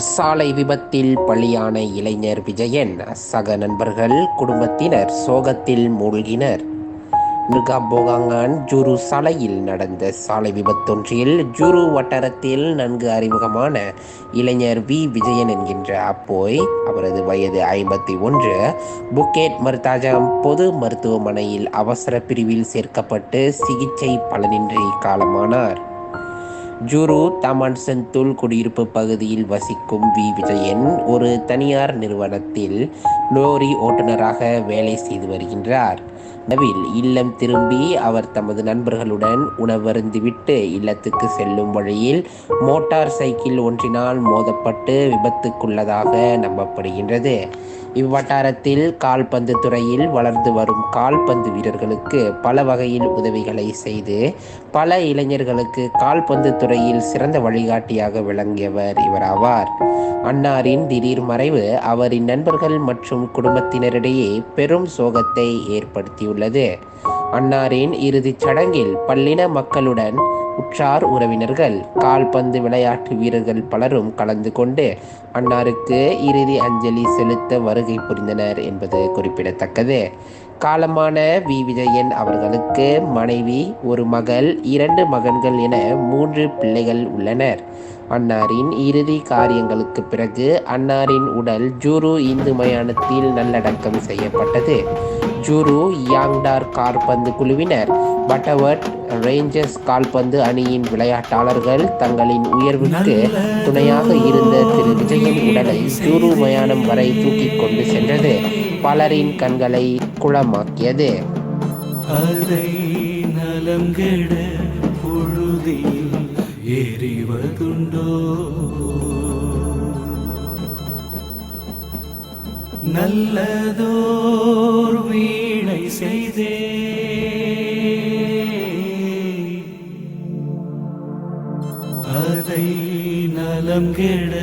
சாலை விபத்தில் பலியான இளைஞர் விஜயன் சக நண்பர்கள் குடும்பத்தினர் சோகத்தில் மூழ்கினர். நிகாபோகாங்கான் ஜூரு சாலையில் நடந்த சாலை விபத்தொன்றில் ஜூரு வட்டாரத்தில் நன்கு அறிமுகமான இளைஞர் வி. விஜயன் என்கின்ற அப்போய் அவரது வயது ஐம்பத்தி ஒன்று புக்கேட் மருத்தாஜம் பொது மருத்துவமனையில் அவசர பிரிவில் சேர்க்கப்பட்டு சிகிச்சை பலனின்றி காலமானார். ஜூரு தமான் செந்துல் குடியிருப்பு பகுதியில் வசிக்கும் வி. விஜயன் ஒரு தனியார் நிறுவனத்தில் லோரி ஓட்டுநராக வேலை செய்து வருகின்றார். நவில் இல்லம் திரும்பி அவர் தமது நண்பர்களுடன் உணவருந்திவிட்டு இல்லத்துக்கு செல்லும் வழியில் மோட்டார் சைக்கிள் ஒன்றினால் மோதப்பட்டு விபத்துக்குள்ளதாக நம்பப்படுகின்றது. இவ்வட்டாரத்தில் கால்பந்து துறையில் வளர்ந்து வரும் கால்பந்து வீரர்களுக்கு பல வகையில் உதவிகளை செய்து பல இளைஞர்களுக்கு கால்பந்து துறையில் சிறந்த வழிகாட்டியாக விளங்கியவர் இவராவார். அன்னாரின் திடீர் மறைவு அவரின் நண்பர்கள் மற்றும் குடும்பத்தினரிடையே பெரும் சோகத்தை ஏற்படுத்தியுள்ளது அன்னாரின் இறுதிச் சடங்கில் பல்லின மக்களுடன் உற்றார் உறவினர்கள் கால்பந்து விளையாட்டு வீரர்கள் பலரும் கலந்து கொண்டு அன்னாருக்கு இறுதி அஞ்சலி செலுத்த வருகை புரிந்தனர் என்பது குறிப்பிடத்தக்கது. காலமான வி. விஜயன் அவர்களுக்கு மனைவி ஒரு மகள் இரண்டு மகன்கள் என மூன்று பிள்ளைகள் உள்ளனர். அன்னாரின் இறுதி காரியங்களுக்கு பிறகு அன்னாரின் உடல் ஜூரு இந்து மயானத்தில் நல்லடக்கம் செய்யப்பட்டது. ஜூரு யாங்டார் கால்பந்து குழுவினர் பட்டவர்ட் ரேஞ்சர்ஸ் கால்பந்து அணியின் விளையாட்டாளர்கள் தங்களின் உயர்வுக்கு துணையாக இருந்த திரு விஜயின் உடலை ஜூரு மயானம் வரை தூக்கிக் கொண்டு சென்றது. பலரின் கண்களை குளமாக்கியது. அதை நலம் கெட பொழுதில் எறிவதுண்டோ நல்லதோர் வீணை செய்தே. அதை நலம் கெட.